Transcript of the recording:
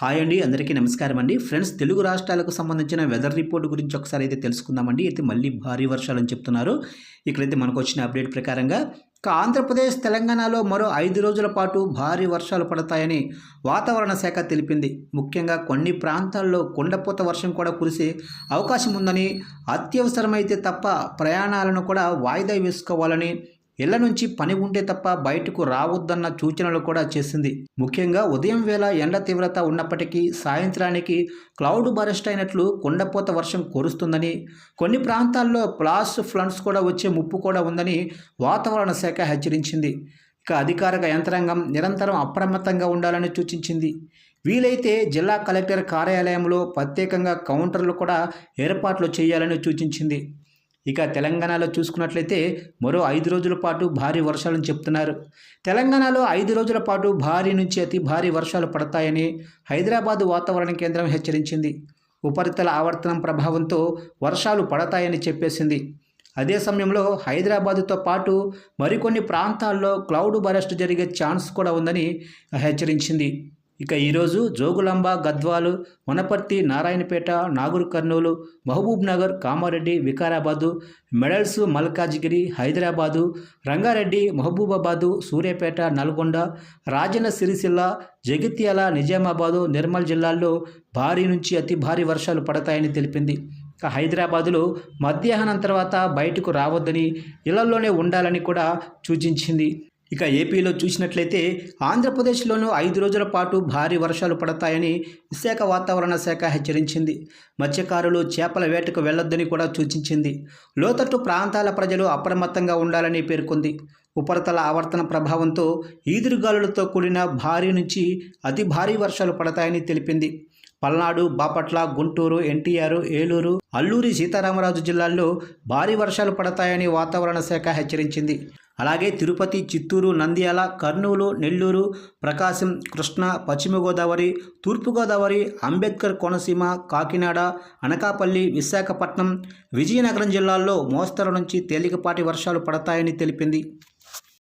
Hi అండి అందరికీ నమస్కారం అండి. ఫ్రెండ్స్ తెలుగు రాష్ట్రాలకు సంబంధించిన వెదర్ రిపోర్ట్ గురించి ఒకసారి అయితే తెలుసుకుందామండి. అయితే మళ్ళీ భారీ వర్షాలు అని చెప్తున్నారు. ఇక్కడైతే మనకు వచ్చిన అప్డేట్ ప్రకారంగా ఇక ఆంధ్రప్రదేశ్ తెలంగాణలో మరో ఐదు రోజుల పాటు భారీ వర్షాలు పడతాయని వాతావరణ శాఖ తెలిపింది. ముఖ్యంగా కొన్ని ప్రాంతాల్లో కొండపోత వర్షం కూడా కురిసే అవకాశం ఉందని అత్యవసరమైతే తప్ప ప్రయాణాలను కూడా వాయిదా వేసుకోవాలని ఇళ్ళ నుంచి పని ఉంటే తప్ప బయటకు రావద్దన్న సూచనలు కూడా చేసింది. ముఖ్యంగా ఉదయం వేళ ఎండ తీవ్రత ఉన్నప్పటికీ సాయంత్రానికి క్లౌడ్ బరెస్ట్ అయినట్లు కొండపోత వర్షం కురుస్తుందని కొన్ని ప్రాంతాల్లో ప్లాస్ ఫ్లడ్స్ కూడా వచ్చే ముప్పు కూడా ఉందని వాతావరణ శాఖ హెచ్చరించింది. ఇక అధికారిక యంత్రాంగం నిరంతరం అప్రమత్తంగా ఉండాలని సూచించింది. వీలైతే జిల్లా కలెక్టర్ కార్యాలయంలో ప్రత్యేకంగా కౌంటర్లు కూడా ఏర్పాట్లు చేయాలని సూచించింది. ఇక తెలంగాణలో చూసుకున్నట్లయితే మరో ఐదు రోజుల పాటు భారీ వర్షాలను చెప్తున్నారు. తెలంగాణలో ఐదు రోజుల పాటు భారీ నుంచి అతి భారీ వర్షాలు పడతాయని హైదరాబాద్ వాతావరణ కేంద్రం హెచ్చరించింది. ఉపరితల ఆవర్తనం ప్రభావంతో వర్షాలు పడతాయని చెప్పేసింది. అదే సమయంలో హైదరాబాదుతో పాటు మరికొన్ని ప్రాంతాల్లో క్లౌడ్ బరెస్ట్ జరిగే ఛాన్స్ కూడా ఉందని హెచ్చరించింది. ఇక ఈరోజు జోగులాంబ గద్వాలు వనపర్తి నారాయణపేట నాగూర్ కర్నూలు మహబూబ్ నగర్ కామారెడ్డి వికారాబాదు మెడల్స్ మల్కాజ్గిరి హైదరాబాదు రంగారెడ్డి మహబూబాబాదు సూర్యాపేట నల్గొండ రాజన్న సిరిసిల్ల జగిత్యాల నిజామాబాదు నిర్మల్ జిల్లాల్లో భారీ నుంచి అతి భారీ వర్షాలు పడతాయని తెలిపింది. హైదరాబాదులో మధ్యాహ్నం తర్వాత బయటకు రావద్దని ఇళ్ళలోనే ఉండాలని కూడా సూచించింది. ఇక ఏపీలో చూసినట్లయితే ఆంధ్రప్రదేశ్లోనూ ఐదు రోజుల పాటు భారీ వర్షాలు పడతాయని విశాఖ వాతావరణ శాఖ హెచ్చరించింది. మత్స్యకారులు చేపల వేటకు వెళ్ళొద్దని కూడా సూచించింది. లోతట్టు ప్రాంతాల ప్రజలు అప్రమత్తంగా ఉండాలని పేర్కొంది. ఉపరితల ఆవర్తన ప్రభావంతో ఈదురుగాలులతో కూడిన భారీ నుంచి అతి భారీ వర్షాలు పడతాయని తెలిపింది. పల్నాడు బాపట్ల గుంటూరు ఎన్టీఆర్ ఏలూరు అల్లూరి సీతారామరాజు జిల్లాల్లో భారీ వర్షాలు పడతాయని వాతావరణ శాఖ హెచ్చరించింది. అలాగే తిరుపతి చిత్తూరు నంద్యాల కర్నూలు నెల్లూరు ప్రకాశం కృష్ణా పశ్చిమ గోదావరి తూర్పుగోదావరి అంబేద్కర్ కోనసీమ కాకినాడ అనకాపల్లి విశాఖపట్నం విజయనగరం జిల్లాల్లో మోస్తరు నుంచి తేలికపాటి వర్షాలు పడతాయని తెలిపింది.